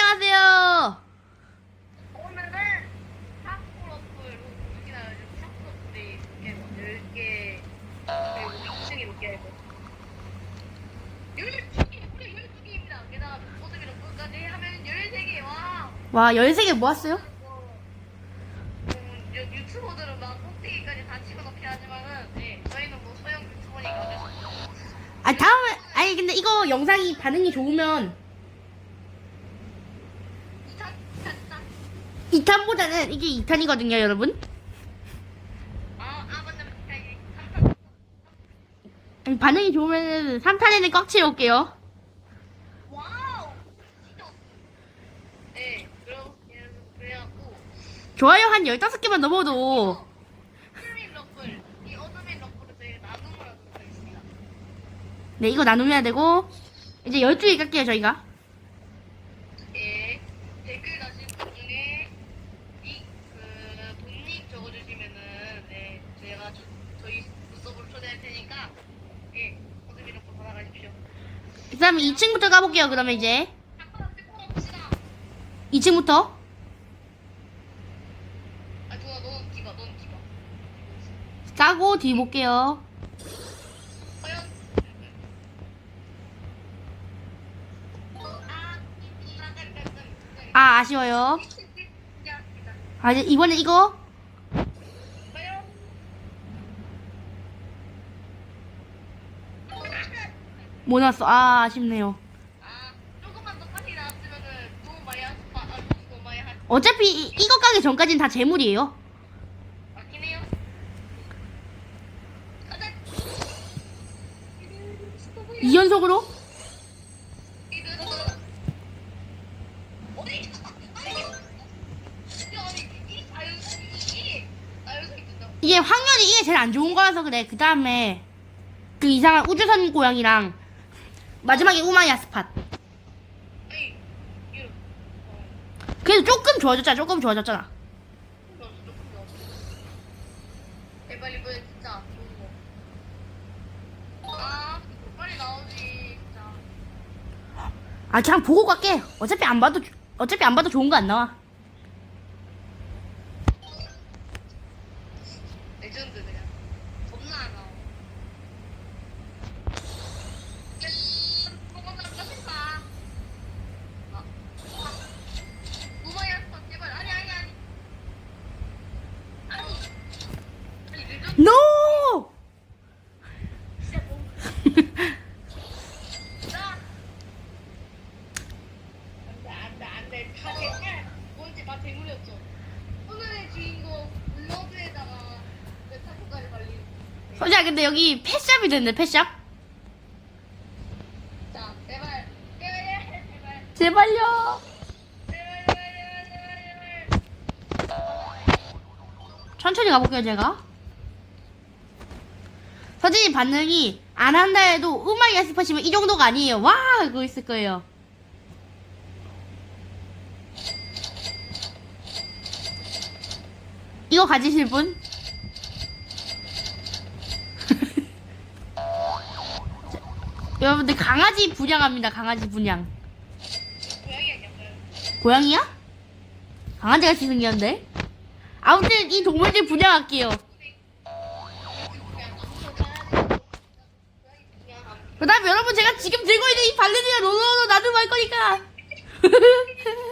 안녕하세요. 오늘은 뭐 10개 그리고 2층에 몇개 알고 12개! 우리 12개입니다 게다가 모습이랑 끝까지 하면 13개 와 와, 13개 모았어요? 음, 유- 유튜버들은 막 꼭대기까지 다 찍어놓게 하지만은 네, 저희는 뭐 소형 유튜버니까 없죠 아, 다음에, 아니, 근데 이거 영상이 반응이 좋으면 2탄? 2탄? 2탄? 2탄보다는 이게 2탄이거든요, 여러분. 맞다 맞다 이게 3탄 아니, 반응이 좋으면 3탄에는 꽉 채울게요. 좋아요 한 15개만 넘어도. 네, 이거 나누면 되고. 이제 12개 깎게요, 저희가. 예, 댓글 다신 분 중에 이, 그, 돈닉 적어주시면은, 네, 제가 저, 저희 부서으로 초대할 테니까, 예, 어드민 러플 받아가십시오. 그 다음에 2층부터 가볼게요, 그러면 이제. 한번 찍고 갑시다. 2층부터. 아. 까고 뒤 볼게요. 아. 아, 아쉬워요. 아, 이제 이번에 이거. 과연? 뭐 나왔어? 아, 아쉽네요. 아, 조금만 더 나왔으면은 너무 많이 한, 아, 아, 너무 많이 한, 어차피 이- 이거 까기 전까지는 다 재물이에요. 맞긴 해요. 가자. 2연속으로. 이거, 어디? 아니, 아니, 이 자연스럽게, 이 자연스럽게 된다. 이게 확률이 이게 제일 안 좋은 거라서 그래. 그 다음에 그 이상한 우주선 고양이랑 마지막에 우마이 아스팟. 그래도 조금 좋아졌잖아. 조금 좋아졌잖아. 아, 그냥 보고 갈게. 어차피 안 봐도 주- 어차피 안 봐도 좋은 거 안 나와. 레전드 그냥 겁나 안 나와. 뭐가 나올까 싶다. 아, 우마야, 제발 아니 아니 아니. 아니. 아니 레전드 NO! 진짜 너무. 자. 안돼 안돼 안돼 다 대물. 뭔지 다 대물이었죠. 오늘의 주인공 블러드에다가 내 타코까지 발린. 소지야 근데 여기 펫샵이 됐네 펫샵. 자 제발 제발 제발 제발요. 제발 제발 제발 제발. 천천히 가볼게요 제가. 서진이 반응이 안 한다 해도 우마이 아스팟이면 이 정도가 아니에요. 와 그거 있을 거예요. 이거 가지실 분? 자, 여러분들 강아지 분양합니다. 강아지 분양. 고양이야? 강아지 같이 생겼는데? 아무튼 이 동물들 분양할게요. 그 다음에 여러분 제가 지금 들고 있는 이 발레리나 롤러로 갈 거니까.